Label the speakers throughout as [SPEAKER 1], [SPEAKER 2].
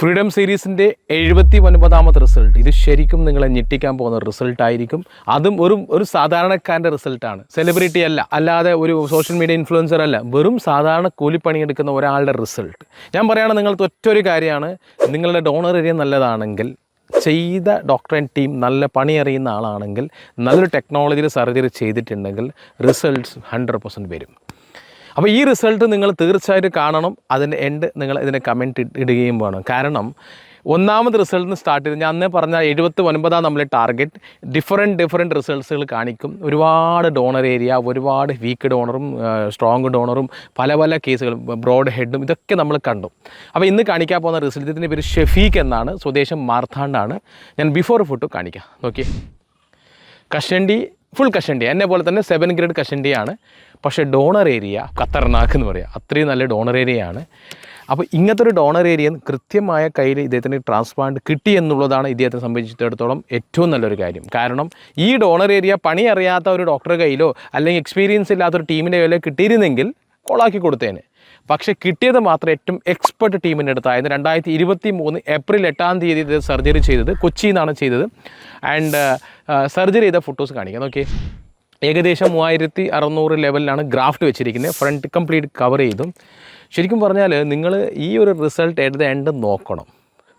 [SPEAKER 1] Freedom സീരീസിന്റെ എഴുപത്തി ഒൻപതാമത്തെ റിസൾട്ട്. ഇത് ശരിക്കും നിങ്ങളെ ഞെട്ടിക്കാൻ പോകുന്ന റിസൾട്ട് ആയിരിക്കും അതും ഒരു ഒരു സാധാരണക്കാരന്റെ റിസൾട്ടാണ്. സെലിബ്രിറ്റി അല്ല അല്ലാതെ ഒരു സോഷ്യൽ മീഡിയ ഇൻഫ്ലുവൻസർ അല്ല. വെറും സാധാരണ കൂലിപ്പണിയെടുക്കുന്ന ഒരാളുടെ റിസൾട്ട്. ഞാൻ പറയുകയാണ് നിങ്ങൾക്ക് ഒറ്റൊരു കാര്യമാണ്. നിങ്ങളുടെ ഡോണർ ഏരിയ നല്ലതാണെങ്കിൽ ചെയ്ത ഡോക്ടർ ആൻഡ് ടീം നല്ല പണി അറിയുന്ന ആളാണെങ്കിൽ നല്ലൊരു ടെക്നോളജിയിൽ സർജറി ചെയ്തിട്ടുണ്ടെങ്കിൽ റിസൾട്ട്സ് ഹൺഡ്രഡ് പെർസെന്റ് വരും. അപ്പോൾ ഈ റിസൾട്ട് നിങ്ങൾ തീർച്ചയായിട്ടും കാണണം. അതിന്റെ എൻഡ് നിങ്ങൾ ഇതിനെ കമന്റ് ഇടുകയും വേണം. കാരണം ഒന്നാമത് റിസൾട്ടിന് സ്റ്റാർട്ട് ചെയ്ത് ഞാൻ അന്നേ പറഞ്ഞ എഴുപത്തി ഒൻപതാം നമ്മളെ ടാർഗറ്റ് ഡിഫറെന്റ് ഡിഫറെന്റ് റിസൾട്ട്സുകൾ കാണിക്കും. ഒരുപാട് ഡോണർ ഏരിയ ഒരുപാട് വീക്ക് ഡോണറും സ്ട്രോങ് ഡോണറും പല പല കേസുകളും ബ്രോഡ് ഹെഡും ഇതൊക്കെ നമ്മൾ കണ്ടു. അപ്പോൾ ഇന്ന് കാണിക്കാൻ പോകുന്ന റിസൾട്ട് ഇതിന്റെ പേര് ഷെഫീഖ് എന്നാണ്. സ്വദേശം മാർത്താണ്ടാണ് ഞാൻ ബിഫോർ ഫോട്ടോ കാണിക്കാം. ഓക്കെ കഷണ്ടി ഫുൾ കഷണ്ടി എന്നെ പോലെ തന്നെ സെവൻ ഗ്രേഡ് കഷണ്ടിയാണ്. പക്ഷേ ഡോണർ ഏരിയ ഖത്തർനാക്ക് എന്ന് പറയാം. അത്രയും നല്ല ഡോണർ ഏരിയയാണ് അപ്പോൾ ഇങ്ങനത്തെ ഒരു ഡോണർ ഏരിയ കൃത്യമായ കയ്യിൽ ഇദ്ദേഹത്തിന് ട്രാൻസ്പ്ലാന്റ് കിട്ടി എന്നുള്ളതാണ് ഇദ്ദേഹത്തെ സംബന്ധിച്ചിടത്തോളം ഏറ്റവും നല്ലൊരു കാര്യം. കാരണം ഈ ഡോണർ ഏരിയ പണി അറിയാത്ത ഒരു ഡോക്ടറുടെ കയ്യിലോ അല്ലെങ്കിൽ എക്സ്പീരിയൻസ് ഇല്ലാത്ത ഒരു ടീമിന്റെ കയ്യിലോ കിട്ടിയിരുന്നെങ്കിൽ കൊളാക്കി കൊടുത്തേനെ. പക്ഷേ കിട്ടിയത് മാത്രം ഏറ്റവും എക്സ്പെർട്ട് ടീമിന്റെ അടുത്തായിരുന്നു. രണ്ടായിരത്തി ഇരുപത്തി മൂന്ന് ഏപ്രിൽ എട്ടാം തീയതി ഇത് സർജറി ചെയ്തത് കൊച്ചിയിൽ നിന്നാണ് ചെയ്തത് ആൻഡ് സർജറി ചെയ്ത ഫോട്ടോസ് കാണിക്കാം. ഓക്കെ ഏകദേശം മൂവായിരത്തി അറുന്നൂറ് ലെവലിലാണ് ഗ്രാഫ്റ്റ് വെച്ചിരിക്കുന്നത്. ഫ്രണ്ട് കംപ്ലീറ്റ് കവർ ചെയ്തു. ശരിക്കും പറഞ്ഞാൽ നിങ്ങൾ ഈ ഒരു റിസൾട്ട് ദ എൻഡ് നോക്കണം.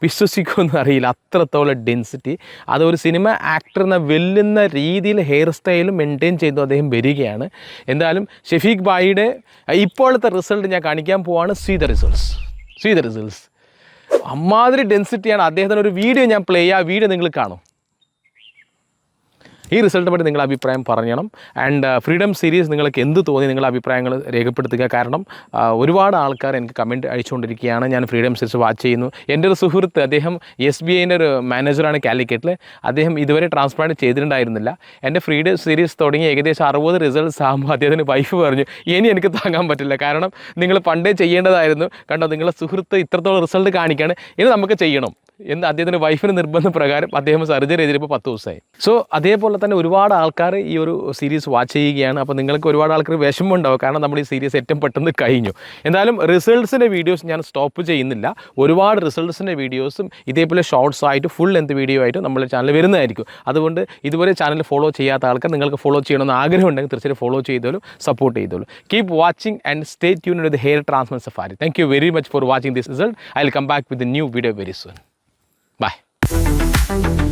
[SPEAKER 1] വിശ്വസിക്കുമെന്ന് അറിയില്ല. അത്രത്തോളം ഡെൻസിറ്റി അത് ഒരു സിനിമ ആക്ടർ എന്ന വെല്ലുന്ന രീതിയിൽ ഹെയർ സ്റ്റൈലും മെയിന്റെയിൻ ചെയ്തു അദ്ദേഹം വരികയാണ്. എന്തായാലും ഷെഫീഖ് ബായിയുടെ ഇപ്പോഴത്തെ റിസൾട്ട് ഞാൻ കാണിക്കാൻ പോവാണ് see the results see the results അമ്മാതിരി ഡെൻസിറ്റിയാണ് അദ്ദേഹത്തിന് ഒരു വീഡിയോ ഞാൻ പ്ലേ ചെയ്യാം. വീഡിയോ നിങ്ങൾ കാണും. ഈ റിസൾട്ടിനെ പറ്റി നിങ്ങളുടെ അഭിപ്രായം പറയണം ആൻഡ് ഫ്രീഡം സീരീസ് നിങ്ങൾക്ക് എന്ത് തോന്നി നിങ്ങളുടെ അഭിപ്രായങ്ങൾ രേഖപ്പെടുത്തുക. കാരണം ഒരുപാട് ആൾക്കാർ എനിക്ക് കമന്റ് അയച്ചുകൊണ്ടിരിക്കുകയാണ്. ഞാൻ ഫ്രീഡം സീരീസ് വാച്ച് ചെയ്യുന്നു. എന്റെ ഒരു സുഹൃത്ത് അദ്ദേഹം എസ് ബി ഐന്റെ ഒരു മാനേജറാണ് കാലിക്കറ്റിൽ അദ്ദേഹം ഇതുവരെ ട്രാൻസ്പ്ലാന്റ് ചെയ്തിട്ടുണ്ടായിരുന്നില്ല. എന്റെ ഫ്രീഡം സീരീസ് തുടങ്ങി ഏകദേശം അറുപത് റിസൾട്ട്സ് ആകുമ്പോൾ അദ്ദേഹത്തിന് വൈഫ് പറഞ്ഞു ഇനി എനിക്ക് താങ്ങാൻ പറ്റില്ല. കാരണം നിങ്ങൾ പണ്ടേ ചെയ്യേണ്ടതായിരുന്നു. കണ്ടോ നിങ്ങളുടെ സുഹൃത്ത് ഇത്രത്തോളം റിസൾട്ട് കാണിക്കുകയാണ് ഇനി നമുക്ക് ചെയ്യണം. എന്ന് അദ്ദേഹത്തിന്റെ വൈഫിന് നിർബന്ധ പ്രകാരം അദ്ദേഹം സർജറി ചെയ്തിപ്പോൾ പത്ത് ദിവസമായി. സോ അതേപോലെ തന്നെ ഒരുപാട് ആൾക്കാർ ഈ ഒരു സീരീസ് വാച്ച് ചെയ്യുകയാണ്. അപ്പോൾ നിങ്ങൾക്ക് ഒരുപാട് ആൾക്കാർ വിഷമം ഉണ്ടാവും കാരണം നമ്മൾ ഈ സീരീസ് ഏറ്റവും പെട്ടെന്ന് കഴിഞ്ഞു. എന്തായാലും റിസൾട്ട്സിന്റെ വീഡിയോസ് ഞാൻ സ്റ്റോപ്പ് ചെയ്യുന്നില്ല. ഒരുപാട് റിസൾട്ട്സിന്റെ വീഡിയോസും ഇതേപോലെ ഷോർട്സ് ആയിട്ട് ഫുൾ ലെന്ത് വീഡിയോ ആയിട്ട് നമ്മുടെ ചാനൽ വരുന്നതായിരിക്കും. അതുകൊണ്ട് ഇതുവരെ ചാനൽ ഫോളോ ചെയ്യാത്ത ആൾക്കാർ നിങ്ങൾക്ക് ഫോളോ ചെയ്യണമെന്ന് ആഗ്രഹം ഉണ്ടെങ്കിൽ തീർച്ചയായും ഫോളോ ചെയ്തോളൂ സപ്പോർട്ട് ചെയ്തോളൂ. Keep watching and stay tune with hair transplant safari thank you very much for watching this result I will come back with new video very soon Bye.